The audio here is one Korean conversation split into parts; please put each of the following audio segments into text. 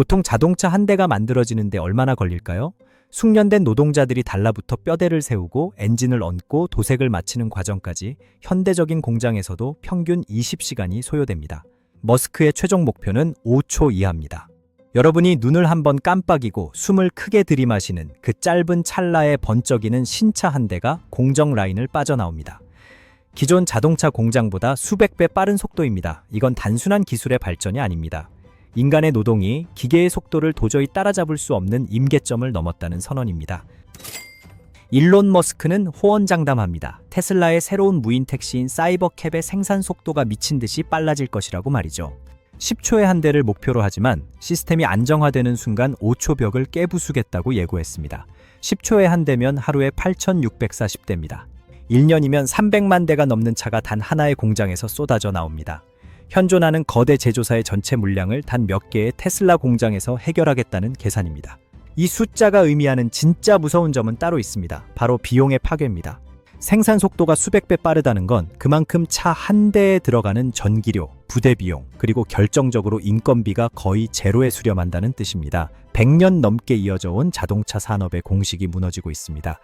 보통 자동차 한 대가 만들어지는데 얼마나 걸릴까요? 숙련된 노동자들이 달라붙어 뼈대를 세우고 엔진을 얹고 도색을 마치는 과정까지 현대적인 공장에서도 평균 20시간이 소요됩니다. 머스크의 최종 목표는 5초 이하입니다. 여러분이 눈을 한번 깜빡이고 숨을 크게 들이마시는 그 짧은 찰나에 번쩍이는 신차 한 대가 공정 라인을 빠져나옵니다. 기존 자동차 공장보다 수백 배 빠른 속도입니다. 이건 단순한 기술의 발전이 아닙니다. 인간의 노동이 기계의 속도를 도저히 따라잡을 수 없는 임계점을 넘었다는 선언입니다. 일론 머스크는 호언장담합니다. 테슬라의 새로운 무인 택시인 사이버캡의 생산 속도가 미친 듯이 빨라질 것이라고 말이죠. 10초의 한 대를 목표로 하지만 시스템이 안정화되는 순간 5초 벽을 깨부수겠다고 예고했습니다. 10초의 한 대면 하루에 8,640대입니다. 1년이면 300만 대가 넘는 차가 단 하나의 공장에서 쏟아져 나옵니다. 현존하는 거대 제조사의 전체 물량을 단 몇 개의 테슬라 공장에서 해결하겠다는 계산입니다. 이 숫자가 의미하는 진짜 무서운 점은 따로 있습니다. 바로 비용의 파괴입니다. 생산 속도가 수백 배 빠르다는 건 그만큼 차 한 대에 들어가는 전기료, 부대 비용, 그리고 결정적으로 인건비가 거의 제로에 수렴한다는 뜻입니다. 100년 넘게 이어져 온 자동차 산업의 공식이 무너지고 있습니다.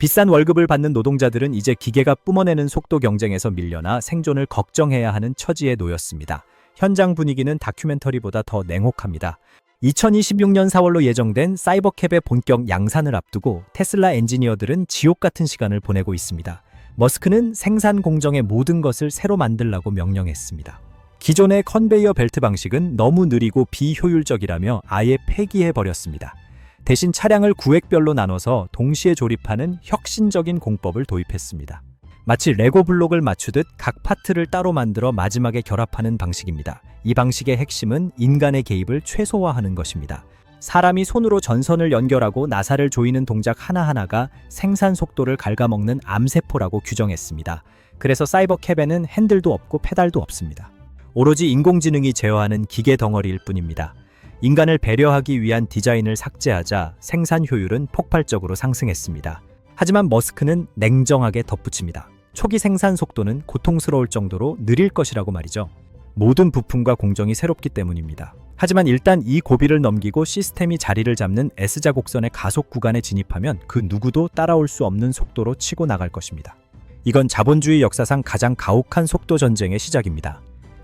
비싼 월급을 받는 노동자들은 이제 기계가 뿜어내는 속도 경쟁에서 밀려나 생존을 걱정해야 하는 처지에 놓였습니다. 현장 분위기는 다큐멘터리보다 더 냉혹합니다. 2026년 4월로 예정된 사이버캡의 본격 양산을 앞두고 테슬라 엔지니어들은 지옥 같은 시간을 보내고 있습니다. 머스크는 생산 공정의 모든 것을 새로 만들라고 명령했습니다. 기존의 컨베이어 벨트 방식은 너무 느리고 비효율적이라며 아예 폐기해 버렸습니다. 대신 차량을 구획별로 나눠서 동시에 조립하는 혁신적인 공법을 도입했습니다. 마치 레고 블록을 맞추듯 각 파트를 따로 만들어 마지막에 결합하는 방식입니다. 이 방식의 핵심은 인간의 개입을 최소화하는 것입니다. 사람이 손으로 전선을 연결하고 나사를 조이는 동작 하나하나가 생산 속도를 갉아먹는 암세포라고 규정했습니다. 그래서 사이버캡에는 핸들도 없고 페달도 없습니다. 오로지 인공지능이 제어하는 기계 덩어리일 뿐입니다. 인간을 배려하기 위한 디자인을 삭제하자 생산 효율은 폭발적으로 상승했습니다. 하지만 머스크는 냉정하게 덧붙입니다. 초기 생산 속도는 고통스러울 정도로 느릴 것이라고 말이죠. 모든 부품과 공정이 새롭기 때문입니다. 하지만 일단 이 고비를 넘기고 시스템이 자리를 잡는 S자 곡선의 가속 구간에 진입하면 그 누구도 따라올 수 없는 속도로 치고 나갈 것입니다. 이건 자본주의 역사상 가장 가혹한 속도 전쟁의 시작입니다.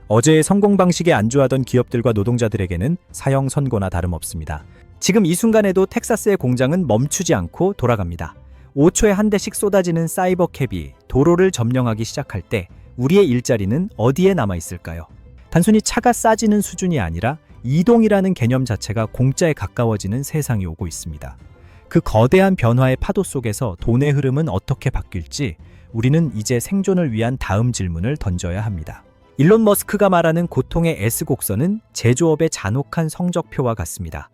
어제의 성공 방식에 안주하던 기업들과 노동자들에게는 사형 선고나 다름없습니다. 지금 이 순간에도 텍사스의 공장은 멈추지 않고 돌아갑니다. 5초에 한 대씩 쏟아지는 사이버 캡이 도로를 점령하기 시작할 때 우리의 일자리는 어디에 남아 있을까요? 단순히 차가 싸지는 수준이 아니라 이동이라는 개념 자체가 공짜에 가까워지는 세상이 오고 있습니다. 그 거대한 변화의 파도 속에서 돈의 흐름은 어떻게 바뀔지 우리는 이제 생존을 위한 다음 질문을 던져야 합니다. 일론 머스크가 말하는 고통의 S곡선은 제조업의 잔혹한 성적표와 같습니다.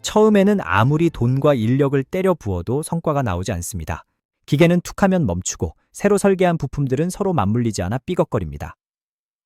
처음에는 아무리 돈과 인력을 때려 부어도 성과가 나오지 않습니다. 기계는 툭하면 멈추고 새로 설계한 부품들은 서로 맞물리지 않아 삐걱거립니다.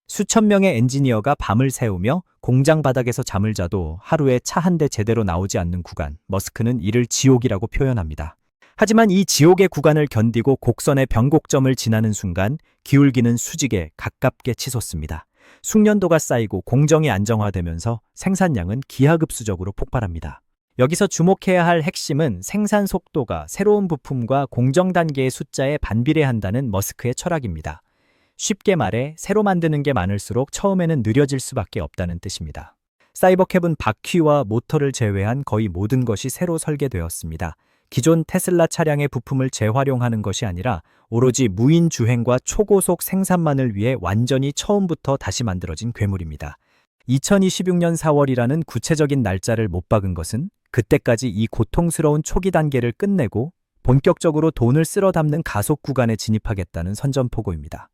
수천 명의 엔지니어가 밤을 새우며 공장 바닥에서 잠을 자도 하루에 차 한 대 제대로 나오지 않는 구간, 머스크는 이를 지옥이라고 표현합니다. 하지만 이 지옥의 구간을 견디고 곡선의 변곡점을 지나는 순간 기울기는 수직에 가깝게 치솟습니다. 숙련도가 쌓이고 공정이 안정화되면서 생산량은 기하급수적으로 폭발합니다. 여기서 주목해야 할 핵심은 생산 속도가 새로운 부품과 공정 단계의 숫자에 반비례한다는 머스크의 철학입니다. 쉽게 말해 새로 만드는 게 많을수록 처음에는 느려질 수밖에 없다는 뜻입니다. 사이버캡은 바퀴와 모터를 제외한 거의 모든 것이 새로 설계되었습니다. 기존 테슬라 차량의 부품을 재활용하는 것이 아니라 오로지 무인 주행과 초고속 생산만을 위해 완전히 처음부터 다시 만들어진 괴물입니다. 2026년 4월이라는 구체적인 날짜를 못 박은 것은 그때까지 이 고통스러운 초기 단계를 끝내고 본격적으로 돈을 쓸어 담는 가속 구간에 진입하겠다는 선전포고입니다.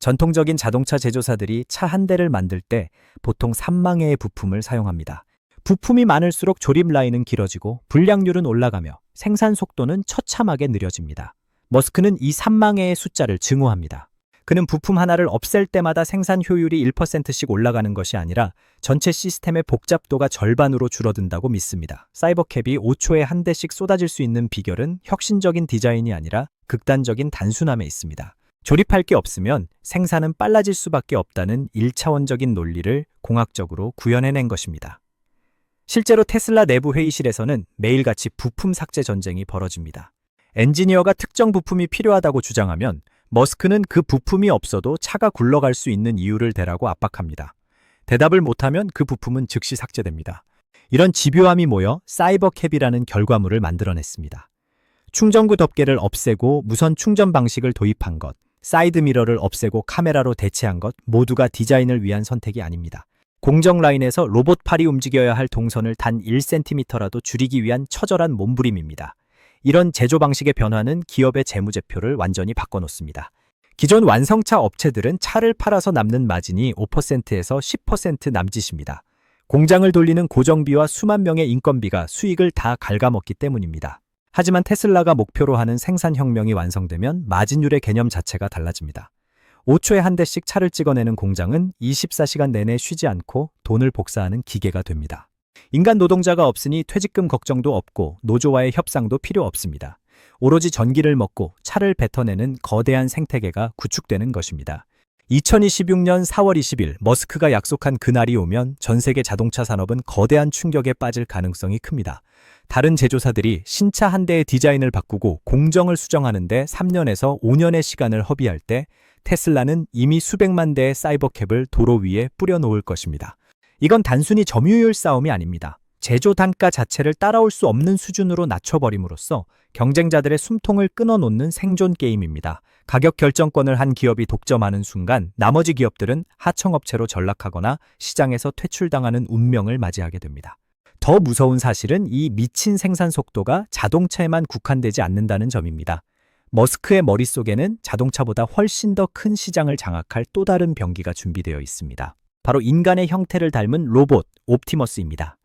전통적인 자동차 제조사들이 차 한 대를 만들 때 보통 3만 개의 부품을 사용합니다. 부품이 많을수록 조립 라인은 길어지고 불량률은 올라가며 생산 속도는 처참하게 느려집니다. 머스크는 이 3만 개의 숫자를 증오합니다. 그는 부품 하나를 없앨 때마다 생산 효율이 1%씩 올라가는 것이 아니라 전체 시스템의 복잡도가 절반으로 줄어든다고 믿습니다. 사이버캡이 5초에 한 대씩 쏟아질 수 있는 비결은 혁신적인 디자인이 아니라 극단적인 단순함에 있습니다. 조립할 게 없으면 생산은 빨라질 수밖에 없다는 1차원적인 논리를 공학적으로 구현해낸 것입니다. 실제로 테슬라 내부 회의실에서는 매일같이 부품 삭제 전쟁이 벌어집니다. 엔지니어가 특정 부품이 필요하다고 주장하면 머스크는 그 부품이 없어도 차가 굴러갈 수 있는 이유를 대라고 압박합니다. 대답을 못하면 그 부품은 즉시 삭제됩니다. 이런 집요함이 모여 사이버캡이라는 결과물을 만들어냈습니다. 충전구 덮개를 없애고 무선 충전 방식을 도입한 것, 사이드 미러를 없애고 카메라로 대체한 것 모두가 디자인을 위한 선택이 아닙니다. 공정 라인에서 로봇 팔이 움직여야 할 동선을 단 1cm라도 줄이기 위한 처절한 몸부림입니다. 이런 제조 방식의 변화는 기업의 재무제표를 완전히 바꿔놓습니다. 기존 완성차 업체들은 차를 팔아서 남는 마진이 5%에서 10% 남짓입니다. 공장을 돌리는 고정비와 수만 명의 인건비가 수익을 다 갉아먹기 때문입니다. 하지만 테슬라가 목표로 하는 생산혁명이 완성되면 마진율의 개념 자체가 달라집니다. 5초에 한 대씩 차를 찍어내는 공장은 24시간 내내 쉬지 않고 돈을 복사하는 기계가 됩니다. 인간 노동자가 없으니 퇴직금 걱정도 없고 노조와의 협상도 필요 없습니다. 오로지 전기를 먹고 차를 뱉어내는 거대한 생태계가 구축되는 것입니다. 2026년 4월 20일 머스크가 약속한 그날이 오면 전 세계 자동차 산업은 거대한 충격에 빠질 가능성이 큽니다. 다른 제조사들이 신차 한 대의 디자인을 바꾸고 공정을 수정하는데 3년에서 5년의 시간을 허비할 때 테슬라는 이미 수백만 대의 사이버캡을 도로 위에 뿌려놓을 것입니다. 이건 단순히 점유율 싸움이 아닙니다. 제조 단가 자체를 따라올 수 없는 수준으로 낮춰버림으로써 경쟁자들의 숨통을 끊어놓는 생존 게임입니다. 가격 결정권을 한 기업이 독점하는 순간 나머지 기업들은 하청업체로 전락하거나 시장에서 퇴출당하는 운명을 맞이하게 됩니다. 더 무서운 사실은 이 미친 생산 속도가 자동차에만 국한되지 않는다는 점입니다. 머스크의 머릿속에는 자동차보다 훨씬 더 큰 시장을 장악할 또 다른 병기가 준비되어 있습니다. 바로 인간의 형태를 닮은 로봇 옵티머스입니다.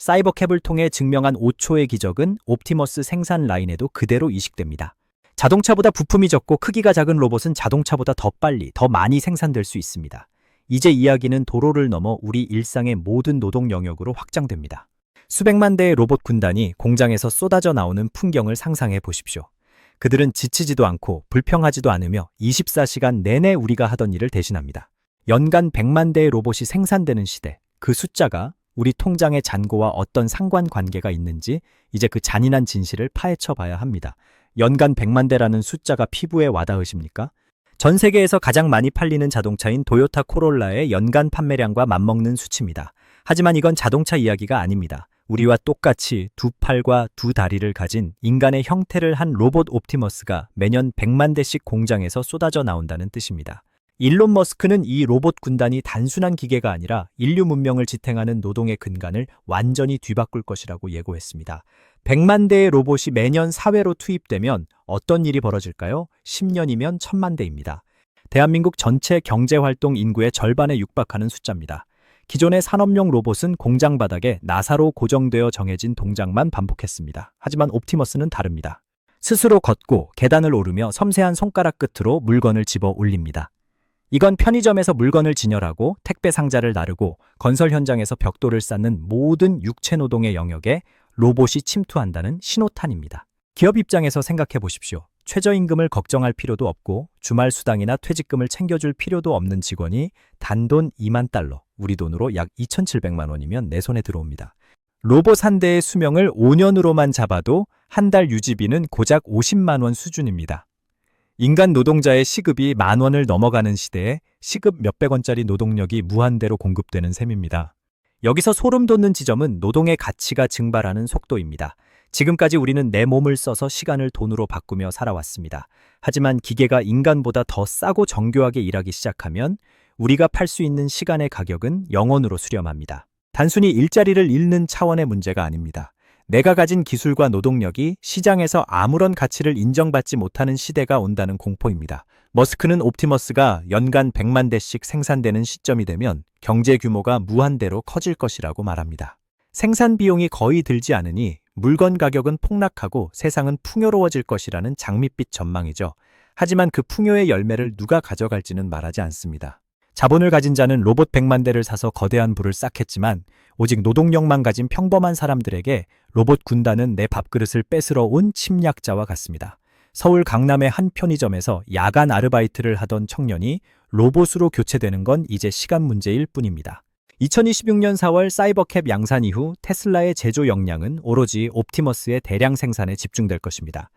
사이버캡을 통해 증명한 5초의 기적은 옵티머스 생산 라인에도 그대로 이식됩니다. 자동차보다 부품이 적고 크기가 작은 로봇은 자동차보다 더 빨리, 더 많이 생산될 수 있습니다. 이제 이야기는 도로를 넘어 우리 일상의 모든 노동 영역으로 확장됩니다. 수백만 대의 로봇 군단이 공장에서 쏟아져 나오는 풍경을 상상해 보십시오. 그들은 지치지도 않고 불평하지도 않으며 24시간 내내 우리가 하던 일을 대신합니다. 연간 100만 대의 로봇이 생산되는 시대, 그 숫자가 우리 통장의 잔고와 어떤 상관관계가 있는지 이제 그 잔인한 진실을 파헤쳐 봐야 합니다. 연간 100만 대라는 숫자가 피부에 와닿으십니까? 전 세계에서 가장 많이 팔리는 자동차인 도요타 코롤라의 연간 판매량과 맞먹는 수치입니다. 하지만 이건 자동차 이야기가 아닙니다. 우리와 똑같이 두 팔과 두 다리를 가진 인간의 형태를 한 로봇 옵티머스가 매년 100만 대씩 공장에서 쏟아져 나온다는 뜻입니다. 일론 머스크는 이 로봇 군단이 단순한 기계가 아니라 인류 문명을 지탱하는 노동의 근간을 완전히 뒤바꿀 것이라고 예고했습니다. 100만 대의 로봇이 매년 사회로 투입되면 어떤 일이 벌어질까요? 10년이면 1000만 대입니다. 대한민국 전체 경제활동 인구의 절반에 육박하는 숫자입니다. 기존의 산업용 로봇은 공장 바닥에 나사로 고정되어 정해진 동작만 반복했습니다. 하지만 옵티머스는 다릅니다. 스스로 걷고 계단을 오르며 섬세한 손가락 끝으로 물건을 집어 올립니다. 이건 편의점에서 물건을 진열하고 택배 상자를 나르고 건설 현장에서 벽돌을 쌓는 모든 육체 노동의 영역에 로봇이 침투한다는 신호탄입니다. 기업 입장에서 생각해 보십시오. 최저임금을 걱정할 필요도 없고 주말 수당이나 퇴직금을 챙겨줄 필요도 없는 직원이 단돈 2만 달러, 우리 돈으로 약 2,700만 원이면 내 손에 들어옵니다. 로봇 한 대의 수명을 5년으로만 잡아도 한 달 유지비는 고작 50만 원 수준입니다. 인간 노동자의 시급이 만 원을 넘어가는 시대에 시급 몇백 원짜리 노동력이 무한대로 공급되는 셈입니다. 여기서 소름 돋는 지점은 노동의 가치가 증발하는 속도입니다. 지금까지 우리는 내 몸을 써서 시간을 돈으로 바꾸며 살아왔습니다. 하지만 기계가 인간보다 더 싸고 정교하게 일하기 시작하면 우리가 팔 수 있는 시간의 가격은 영원으로 수렴합니다. 단순히 일자리를 잃는 차원의 문제가 아닙니다. 내가 가진 기술과 노동력이 시장에서 아무런 가치를 인정받지 못하는 시대가 온다는 공포입니다. 머스크는 옵티머스가 연간 100만 대씩 생산되는 시점이 되면 경제 규모가 무한대로 커질 것이라고 말합니다. 생산 비용이 거의 들지 않으니 물건 가격은 폭락하고 세상은 풍요로워질 것이라는 장밋빛 전망이죠. 하지만 그 풍요의 열매를 누가 가져갈지는 말하지 않습니다. 자본을 가진 자는 로봇 100만 대를 사서 거대한 부를 쌓겠지만 오직 노동력만 가진 평범한 사람들에게 로봇 군단은 내 밥그릇을 뺏으러 온 침략자와 같습니다. 서울 강남의 한 편의점에서 야간 아르바이트를 하던 청년이 로봇으로 교체되는 건 이제 시간 문제일 뿐입니다. 2026년 4월 사이버캡 양산 이후 테슬라의 제조 역량은 오로지 옵티머스의 대량 생산에 집중될 것입니다.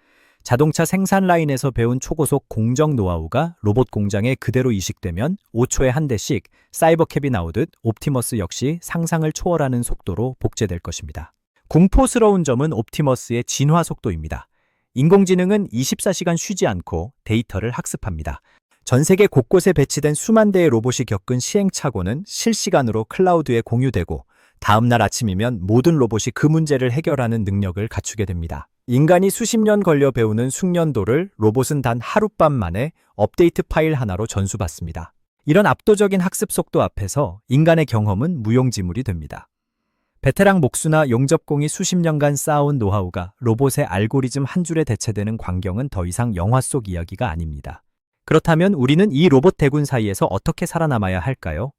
자동차 생산 라인에서 배운 초고속 공정 노하우가 로봇 공장에 그대로 이식되면 5초에 한 대씩 사이버캡이 나오듯 옵티머스 역시 상상을 초월하는 속도로 복제될 것입니다. 공포스러운 점은 옵티머스의 진화 속도입니다. 인공지능은 24시간 쉬지 않고 데이터를 학습합니다. 전 세계 곳곳에 배치된 수만 대의 로봇이 겪은 시행착오는 실시간으로 클라우드에 공유되고 다음날 아침이면 모든 로봇이 그 문제를 해결하는 능력을 갖추게 됩니다. 인간이 수십 년 걸려 배우는 숙련도를 로봇은 단 하룻밤 만에 업데이트 파일 하나로 전수받습니다. 이런 압도적인 학습 속도 앞에서 인간의 경험은 무용지물이 됩니다. 베테랑 목수나 용접공이 수십 년간 쌓아온 노하우가 로봇의 알고리즘 한 줄에 대체되는 광경은 더 이상 영화 속 이야기가 아닙니다. 그렇다면 우리는 이 로봇 대군 사이에서 어떻게 살아남아야 할까요?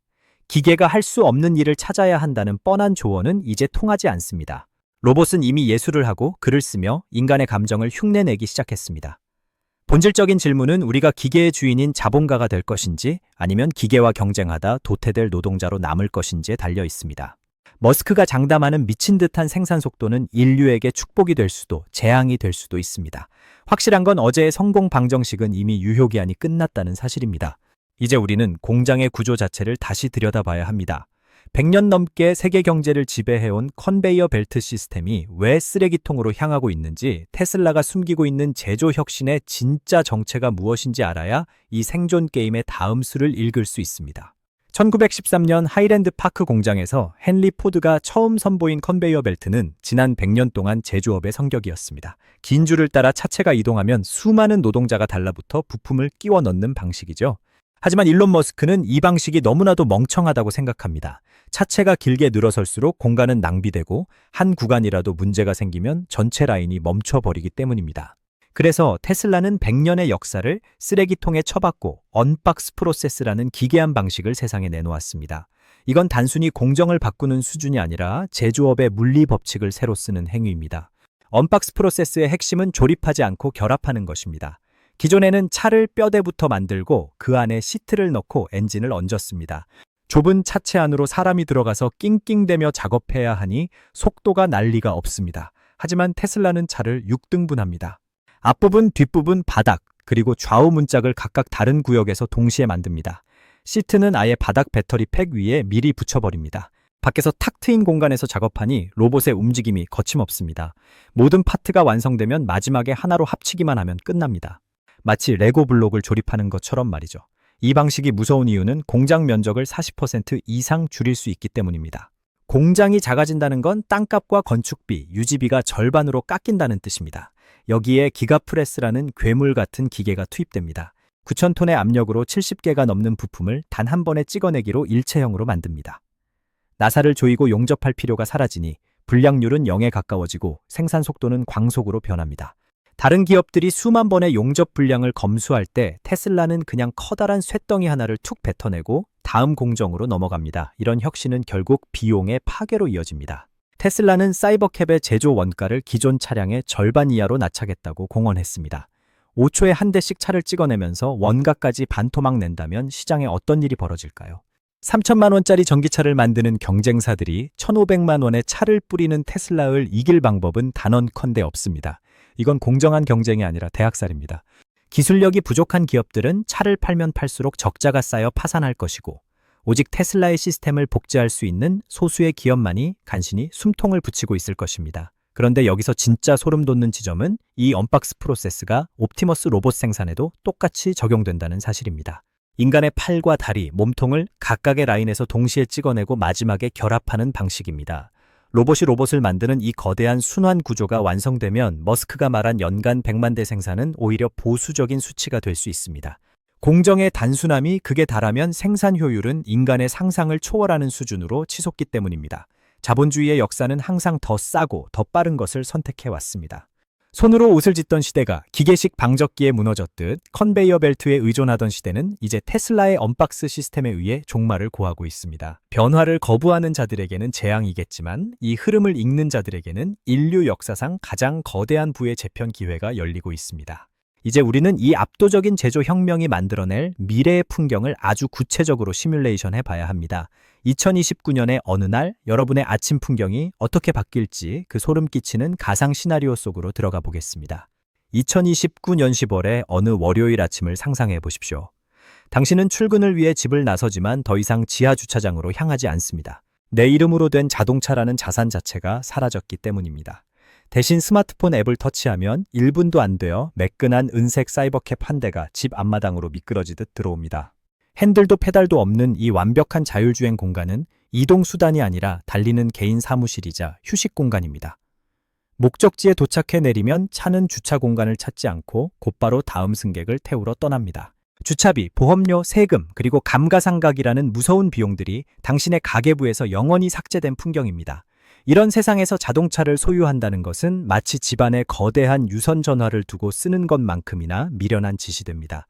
기계가 할 수 없는 일을 찾아야 한다는 뻔한 조언은 이제 통하지 않습니다. 로봇은 이미 예술을 하고 글을 쓰며 인간의 감정을 흉내내기 시작했습니다. 본질적인 질문은 우리가 기계의 주인인 자본가가 될 것인지 아니면 기계와 경쟁하다 도태될 노동자로 남을 것인지에 달려 있습니다. 머스크가 장담하는 미친 듯한 생산 속도는 인류에게 축복이 될 수도 재앙이 될 수도 있습니다. 확실한 건 어제의 성공 방정식은 이미 유효 기한이 끝났다는 사실입니다. 이제 우리는 공장의 구조 자체를 다시 들여다봐야 합니다. 100년 넘게 세계 경제를 지배해온 컨베이어 벨트 시스템이 왜 쓰레기통으로 향하고 있는지 테슬라가 숨기고 있는 제조 혁신의 진짜 정체가 무엇인지 알아야 이 생존 게임의 다음 수를 읽을 수 있습니다. 1913년 하이랜드 파크 공장에서 헨리 포드가 처음 선보인 컨베이어 벨트는 지난 100년 동안 제조업의 성격이었습니다. 긴 줄을 따라 차체가 이동하면 수많은 노동자가 달라붙어 부품을 끼워 넣는 방식이죠. 하지만 일론 머스크는 이 방식이 너무나도 멍청하다고 생각합니다. 차체가 길게 늘어설수록 공간은 낭비되고 한 구간이라도 문제가 생기면 전체 라인이 멈춰버리기 때문입니다. 그래서 테슬라는 100년의 역사를 쓰레기통에 처박고 언박스 프로세스라는 기괴한 방식을 세상에 내놓았습니다. 이건 단순히 공정을 바꾸는 수준이 아니라 제조업의 물리 법칙을 새로 쓰는 행위입니다. 언박스 프로세스의 핵심은 조립하지 않고 결합하는 것입니다. 기존에는 차를 뼈대부터 만들고 그 안에 시트를 넣고 엔진을 얹었습니다. 좁은 차체 안으로 사람이 들어가서 낑낑대며 작업해야 하니 속도가 난리가 없습니다. 하지만 테슬라는 차를 6등분합니다. 앞부분, 뒷부분, 바닥, 그리고 좌우 문짝을 각각 다른 구역에서 동시에 만듭니다. 시트는 아예 바닥 배터리 팩 위에 미리 붙여버립니다. 밖에서 탁 트인 공간에서 작업하니 로봇의 움직임이 거침없습니다. 모든 파트가 완성되면 마지막에 하나로 합치기만 하면 끝납니다. 마치 레고 블록을 조립하는 것처럼 말이죠. 이 방식이 무서운 이유는 공장 면적을 40% 이상 줄일 수 있기 때문입니다. 공장이 작아진다는 건 땅값과 건축비, 유지비가 절반으로 깎인다는 뜻입니다. 여기에 기가프레스라는 괴물 같은 기계가 투입됩니다. 9,000톤의 압력으로 70개가 넘는 부품을 단 한 번에 찍어내기로 일체형으로 만듭니다. 나사를 조이고 용접할 필요가 사라지니 불량률은 0에 가까워지고 생산 속도는 광속으로 변합니다. 다른 기업들이 수만 번의 용접 분량을 검수할 때 테슬라는 그냥 커다란 쇳덩이 하나를 툭 뱉어내고 다음 공정으로 넘어갑니다. 이런 혁신은 결국 비용의 파괴로 이어집니다. 테슬라는 사이버캡의 제조 원가를 기존 차량의 절반 이하로 낮추겠다고 공언했습니다. 5초에 한 대씩 차를 찍어내면서 원가까지 반토막 낸다면 시장에 어떤 일이 벌어질까요? 3천만 원짜리 전기차를 만드는 경쟁사들이 1,500만 원의 차를 뿌리는 테슬라를 이길 방법은 단언컨대 없습니다. 이건 공정한 경쟁이 아니라 대학살입니다. 기술력이 부족한 기업들은 차를 팔면 팔수록 적자가 쌓여 파산할 것이고 오직 테슬라의 시스템을 복제할 수 있는 소수의 기업만이 간신히 숨통을 붙이고 있을 것입니다. 그런데 여기서 진짜 소름 돋는 지점은 이 언박스 프로세스가 옵티머스 로봇 생산에도 똑같이 적용된다는 사실입니다. 인간의 팔과 다리, 몸통을 각각의 라인에서 동시에 찍어내고 마지막에 결합하는 방식입니다. 로봇이 로봇을 만드는 이 거대한 순환 구조가 완성되면 머스크가 말한 연간 100만 대 생산은 오히려 보수적인 수치가 될 수 있습니다. 공정의 단순함이 극에 달하면 생산 효율은 인간의 상상을 초월하는 수준으로 치솟기 때문입니다. 자본주의의 역사는 항상 더 싸고 더 빠른 것을 선택해 왔습니다. 손으로 옷을 짓던 시대가 기계식 방적기에 무너졌듯 컨베이어 벨트에 의존하던 시대는 이제 테슬라의 언박스 시스템에 의해 종말을 고하고 있습니다. 변화를 거부하는 자들에게는 재앙이겠지만 이 흐름을 읽는 자들에게는 인류 역사상 가장 거대한 부의 재편 기회가 열리고 있습니다. 이제 우리는 이 압도적인 제조 혁명이 만들어낼 미래의 풍경을 아주 구체적으로 시뮬레이션 해 봐야 합니다. 2029년의 어느 날 여러분의 아침 풍경이 어떻게 바뀔지 그 소름 끼치는 가상 시나리오 속으로 들어가 보겠습니다. 2029년 10월의 어느 월요일 아침을 상상해 보십시오. 당신은 출근을 위해 집을 나서지만 더 이상 지하 주차장으로 향하지 않습니다. 내 이름으로 된 자동차라는 자산 자체가 사라졌기 때문입니다. 대신 스마트폰 앱을 터치하면 1분도 안 되어 매끈한 은색 사이버캡 한 대가 집 앞마당으로 미끄러지듯 들어옵니다. 핸들도 페달도 없는 이 완벽한 자율주행 공간은 이동 수단이 아니라 달리는 개인 사무실이자 휴식 공간입니다. 목적지에 도착해 내리면 차는 주차 공간을 찾지 않고 곧바로 다음 승객을 태우러 떠납니다. 주차비, 보험료, 세금, 그리고 감가상각이라는 무서운 비용들이 당신의 가계부에서 영원히 삭제된 풍경입니다. 이런 세상에서 자동차를 소유한다는 것은 마치 집안에 거대한 유선 전화를 두고 쓰는 것만큼이나 미련한 짓이 됩니다.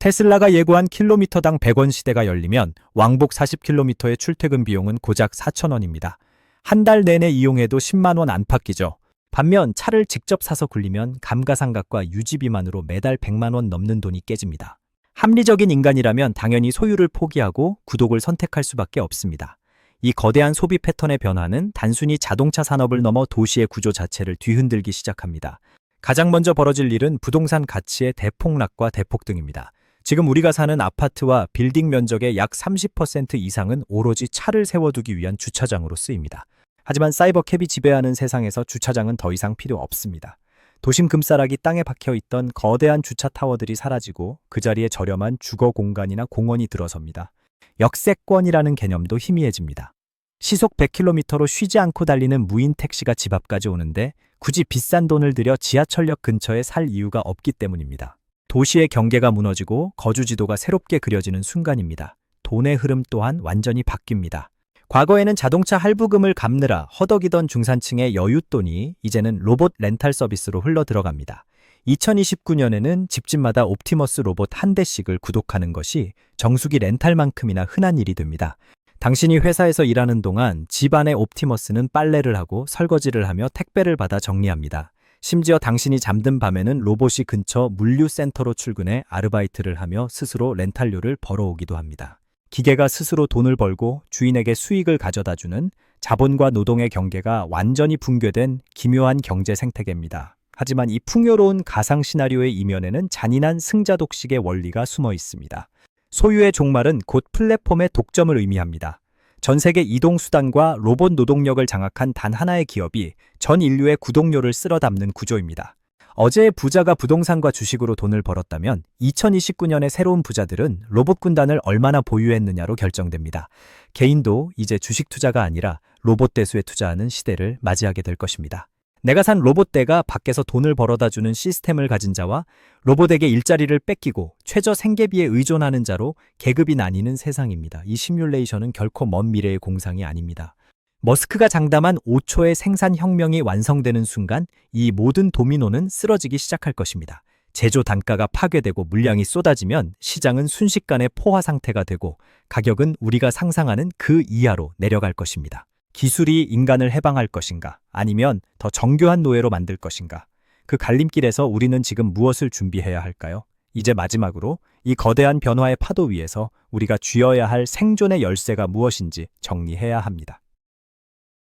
테슬라가 예고한 킬로미터당 100원 시대가 열리면 왕복 40km의 출퇴근 비용은 고작 4,000원입니다. 한 달 내내 이용해도 10만 원 안팎이죠. 반면 차를 직접 사서 굴리면 감가상각과 유지비만으로 매달 100만 원 넘는 돈이 깨집니다. 합리적인 인간이라면 당연히 소유를 포기하고 구독을 선택할 수밖에 없습니다. 이 거대한 소비 패턴의 변화는 단순히 자동차 산업을 넘어 도시의 구조 자체를 뒤흔들기 시작합니다. 가장 먼저 벌어질 일은 부동산 가치의 대폭락과 대폭등입니다. 지금 우리가 사는 아파트와 빌딩 면적의 약 30% 이상은 오로지 차를 세워두기 위한 주차장으로 쓰입니다. 하지만 사이버캡이 지배하는 세상에서 주차장은 더 이상 필요 없습니다. 도심 금싸라기 땅에 박혀 있던 거대한 주차 타워들이 사라지고 그 자리에 저렴한 주거 공간이나 공원이 들어섭니다. 역세권이라는 개념도 희미해집니다. 시속 100km로 쉬지 않고 달리는 무인 택시가 집 앞까지 오는데 굳이 비싼 돈을 들여 지하철역 근처에 살 이유가 없기 때문입니다. 도시의 경계가 무너지고 거주 지도가 새롭게 그려지는 순간입니다. 돈의 흐름 또한 완전히 바뀝니다. 과거에는 자동차 할부금을 갚느라 허덕이던 중산층의 여윳돈이 이제는 로봇 렌탈 서비스로 흘러 들어갑니다. 2029년에는 집집마다 옵티머스 로봇 한 대씩을 구독하는 것이 정수기 렌탈만큼이나 흔한 일이 됩니다. 당신이 회사에서 일하는 동안 집안의 옵티머스는 빨래를 하고 설거지를 하며 택배를 받아 정리합니다. 심지어 당신이 잠든 밤에는 로봇이 근처 물류센터로 출근해 아르바이트를 하며 스스로 렌탈료를 벌어오기도 합니다. 기계가 스스로 돈을 벌고 주인에게 수익을 가져다 주는 자본과 노동의 경계가 완전히 붕괴된 기묘한 경제 생태계입니다. 하지만 이 풍요로운 가상 시나리오의 이면에는 잔인한 승자 독식의 원리가 숨어 있습니다. 소유의 종말은 곧 플랫폼의 독점을 의미합니다. 전 세계 이동 수단과 로봇 노동력을 장악한 단 하나의 기업이 전 인류의 구독료를 쓸어 담는 구조입니다. 어제의 부자가 부동산과 주식으로 돈을 벌었다면 2029년의 새로운 부자들은 로봇 군단을 얼마나 보유했느냐로 결정됩니다. 개인도 이제 주식 투자가 아니라 로봇 대수에 투자하는 시대를 맞이하게 될 것입니다. 내가 산 로봇대가 밖에서 돈을 벌어다 주는 시스템을 가진 자와 로봇에게 일자리를 뺏기고 최저 생계비에 의존하는 자로 계급이 나뉘는 세상입니다. 이 시뮬레이션은 결코 먼 미래의 공상이 아닙니다. 머스크가 장담한 5초의 생산 혁명이 완성되는 순간 이 모든 도미노는 쓰러지기 시작할 것입니다. 제조 단가가 파괴되고 물량이 쏟아지면 시장은 순식간에 포화 상태가 되고 가격은 우리가 상상하는 그 이하로 내려갈 것입니다. 기술이 인간을 해방할 것인가 아니면 더 정교한 노예로 만들 것인가 그 갈림길에서 우리는 지금 무엇을 준비해야 할까요? 이제 마지막으로 이 거대한 변화의 파도 위에서 우리가 쥐어야 할 생존의 열쇠가 무엇인지 정리해야 합니다.